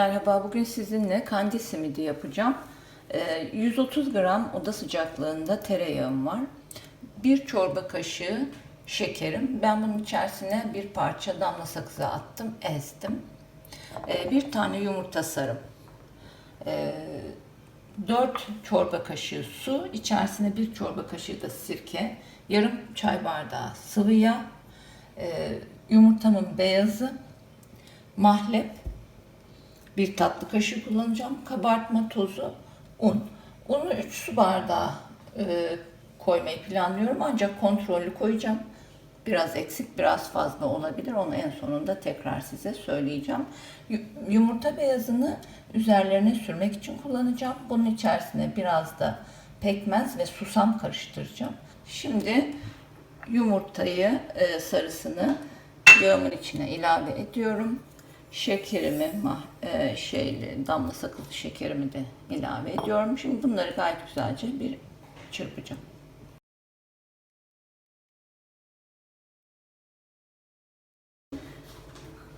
Merhaba, bugün sizinle kandil simidi yapacağım. Ee, 130 gram oda sıcaklığında tereyağım var. Bir çorba kaşığı şekerim. Ben bunun içerisine bir parça damla sakızı attım, ezdim. Ee, bir tane yumurta sarım. Ee, 4 çorba kaşığı su, içerisine bir çorba kaşığı da sirke, yarım çay bardağı sıvı yağ, yumurtamın beyazı, mahlep, bir tatlı kaşığı kullanacağım. Kabartma tozu, un. Unu 3 su bardağı e, koymayı planlıyorum ancak kontrollü koyacağım. Biraz eksik, biraz fazla olabilir. Onu en sonunda tekrar size söyleyeceğim. Yu- Yumurta beyazını üzerlerine sürmek için kullanacağım. Bunun içerisine biraz da pekmez ve susam karıştıracağım. Şimdi yumurtayı, e, sarısını yağımın içine ilave ediyorum. Şekerimi, e, şeyli, damla sakızlı şekerimi de ilave ediyorum. Şimdi bunları gayet güzelce bir çırpacağım.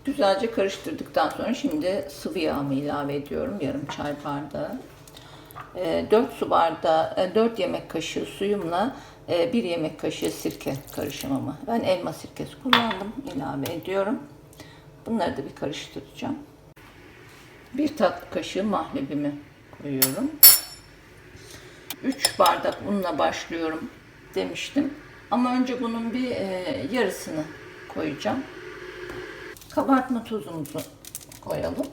Güzelce karıştırdıktan sonra şimdi sıvı yağımı ilave ediyorum. Yarım çay bardağı. 4 su bardağı, 4 yemek kaşığı suyumla 1 yemek kaşığı sirke karışımımı. Ben elma sirkesi kullandım. ilave ediyorum. Bunları da bir karıştıracağım. Bir tatlı kaşığı mahlebimi koyuyorum. 3 bardak unla başlıyorum demiştim. Ama önce bunun bir e, yarısını koyacağım. Kabartma tozumuzu koyalım.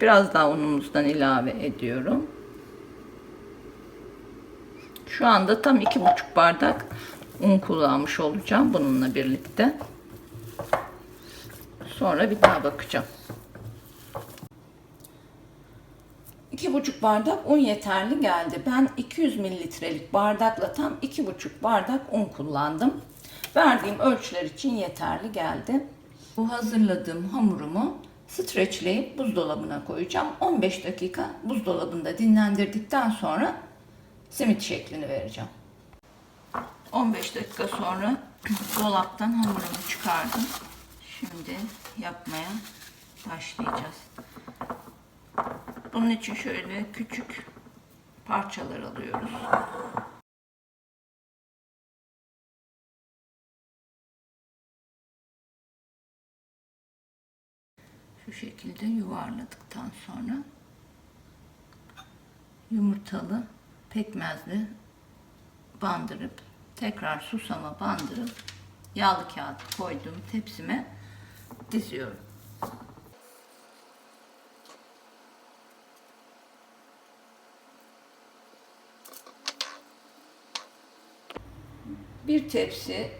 Biraz daha unumuzdan ilave ediyorum. Şu anda tam iki buçuk bardak un kullanmış olacağım bununla birlikte. Sonra bir daha bakacağım. İki buçuk bardak un yeterli geldi. Ben 200 mililitrelik bardakla tam iki buçuk bardak un kullandım. Verdiğim ölçüler için yeterli geldi. Bu hazırladığım hamurumu streçleyip buzdolabına koyacağım. 15 dakika buzdolabında dinlendirdikten sonra simit şeklini vereceğim. 15 dakika sonra dolaptan hamurumu çıkardım. Şimdi yapmaya başlayacağız. Bunun için şöyle küçük parçalar alıyoruz. Şu şekilde yuvarladıktan sonra yumurtalı pekmezli bandırıp tekrar susama bandırıp yağlı kağıt koyduğum tepsime diziyorum. Bir tepsi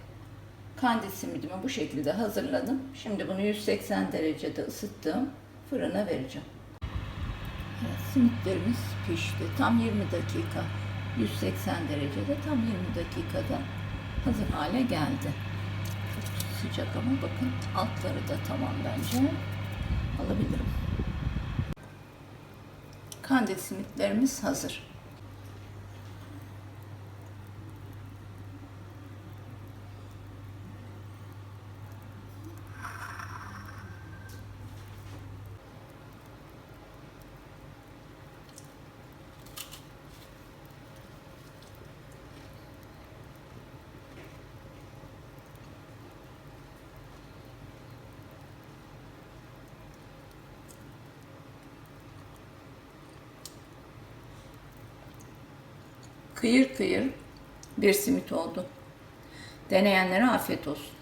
kandil simidimi bu şekilde hazırladım. Şimdi bunu 180 derecede ısıttığım fırına vereceğim. Simitlerimiz pişti. Tam 20 dakika 180 derecede tam 20 dakikada hazır hale geldi. Çok sıcak ama bakın altları da tamam bence. Alabilirim. Kandil simitlerimiz hazır. Kıyır kıyır bir simit oldu. Deneyenlere afiyet olsun.